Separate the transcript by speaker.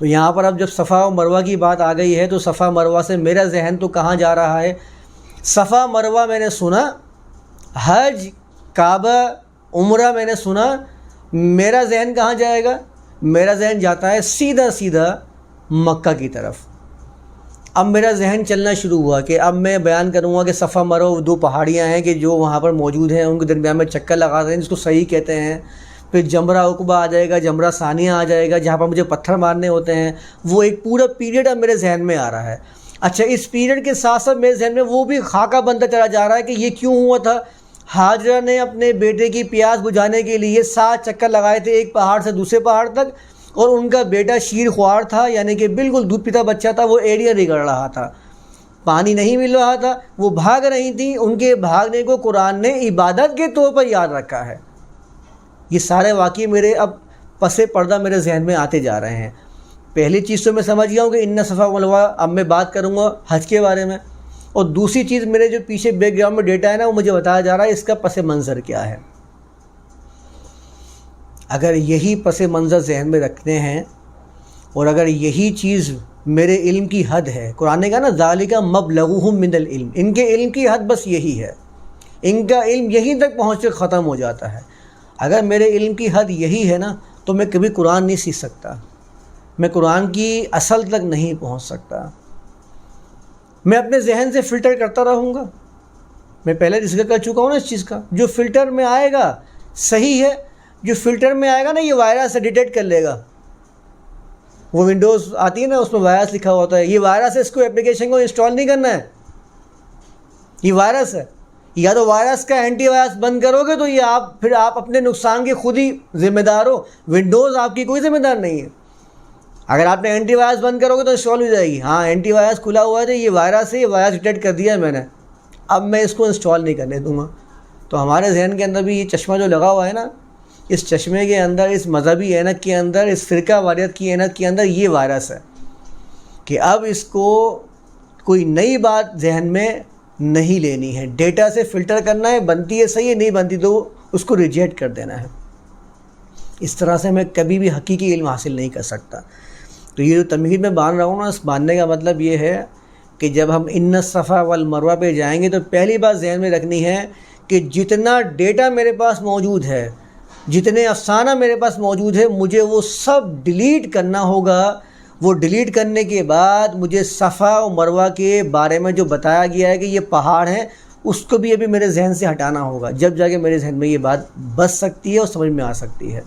Speaker 1: تو یہاں پر اب جب صفا و مروہ کی بات آ گئی ہے تو صفا مروہ سے میرا ذہن تو کہاں جا رہا ہے؟ صفا مروہ میں نے سنا، حج، کعبہ، عمرہ میں نے سنا، میرا ذہن کہاں جائے گا؟ میرا ذہن جاتا ہے سیدھا سیدھا مکہ کی طرف۔ اب میرا ذہن چلنا شروع ہوا کہ اب میں بیان کروں گا کہ صفا مرو دو پہاڑیاں ہیں کہ جو وہاں پر موجود ہیں، ان کے درمیان میں چکر لگاتے ہیں، جس کو صحیح کہتے ہیں۔ پھر جمرہ اقبا آ جائے گا جمرہ ثانیہ آ جائے گا، جہاں پر مجھے پتھر مارنے ہوتے ہیں، وہ ایک پورا پیریڈ اب میرے ذہن میں آ رہا ہے۔ اچھا اس پیریڈ کے ساتھ ساتھ میرے ذہن میں وہ بھی خاکہ بنتا چلا جا رہا ہے کہ یہ کیوں ہوا تھا۔ حاجرہ نے اپنے بیٹے کی پیاس بجھانے کے لیے سات چکر لگائے تھے، ایک پہاڑ سے دوسرے پہاڑ تک، اور ان کا بیٹا شیر خوار تھا یعنی کہ بالکل دودھ پیتا بچہ تھا، وہ ایڑیا رگڑ رہا تھا۔ پانی نہیں مل رہا تھا، وہ بھاگ رہی تھیں۔ ان کے بھاگنے کو قرآن نے عبادت کے طور پر یاد رکھا ہے۔ یہ سارے واقعے میرے اب پس پردہ میرے ذہن میں آتے جا رہے ہیں۔ پہلی چیز تو میں سمجھ گیا ہوں کہ ان صفحہ ملوا اب میں بات کروں گا حج کے بارے میں۔ اور دوسری چیز میرے جو پیچھے بیک گراؤنڈ میں ڈیٹا ہے نا، وہ مجھے بتایا جا رہا ہے اس کا پس منظر کیا ہے۔ اگر یہی پس منظر ذہن میں رکھتے ہیں اور اگر یہی چیز میرے علم کی حد ہے، قرآن نے کہا نا ذالکہ مب لغو من العلم۔ ان کے علم کی حد بس یہی ہے۔ ان کا علم یہیں تک پہنچ کے ختم ہو جاتا ہے۔ اگر میرے علم کی حد یہی ہے نا، تو میں کبھی قرآن نہیں سیکھ سکتا۔ میں قرآن کی اصل تک نہیں پہنچ سکتا۔ میں اپنے ذہن سے فلٹر کرتا رہوں گا۔ میں پہلے ذکر کر چکا ہوں نا اس چیز کا۔ جو فلٹر میں آئے گا، صحیح ہے۔ جو فلٹر میں آئے گا نا، یہ وائرس ڈیٹیکٹ کر لے گا۔ وہ ونڈوز آتی ہے نا، اس میں وائرس لکھا ہوتا ہے۔ یہ وائرس ہے، اس کو اپلیکیشن کو انسٹال نہیں کرنا ہے۔ یہ وائرس ہے۔ یا تو وائرس کا اینٹی وائرس بند کرو گے تو یہ آپ پھر آپ اپنے نقصان کے خود ہی ذمہ دار ہو۔ ونڈوز آپ کی کوئی ذمہ دار نہیں ہے۔ اگر آپ نے اینٹی وائرس بند کرو گے تو انسٹال ہو جائے گی۔ ہاں اینٹی وائرس کھلا ہوا ہے تو یہ وائرس ہے، یہ وائرس ڈیٹیکٹ کر دیا ہے میں نے۔ اب میں اس کو انسٹال نہیں کرنے دوں گا۔ تو ہمارے ذہن کے اندر بھی یہ چشمہ جو لگا ہوا ہے نا، اس چشمے کے اندر، اس مذہبی اینت کے اندر، اس فرقہ واریت کی اینت کے اندر یہ وائرس ہے کہ اب اس کو کوئی نئی بات ذہن میں نہیں لینی ہے۔ ڈیٹا سے فلٹر کرنا ہے، بنتی ہے، صحیح ہے، نہیں بنتی تو اس کو ریجیکٹ کر دینا ہے۔ اس طرح سے میں کبھی بھی حقیقی علم حاصل نہیں کر سکتا۔ تو یہ جو تمہید میں باندھ رہا ہوں نا، اس باندھنے کا مطلب یہ ہے کہ جب ہم ان صفحہ والمروہ پہ جائیں گے تو پہلی بات ذہن میں رکھنی ہے کہ جتنا ڈیٹا میرے پاس موجود ہے، جتنے افسانہ میرے پاس موجود ہے، مجھے وہ سب ڈیلیٹ کرنا ہوگا وہ ڈیلیٹ کرنے کے بعد مجھے صفحہ و مروہ کے بارے میں جو بتایا گیا ہے کہ یہ پہاڑ ہیں، اس کو بھی ابھی میرے ذہن سے ہٹانا ہوگا۔ جب جا کے میرے ذہن میں یہ بات بس سکتی ہے اور سمجھ میں آ سکتی ہے۔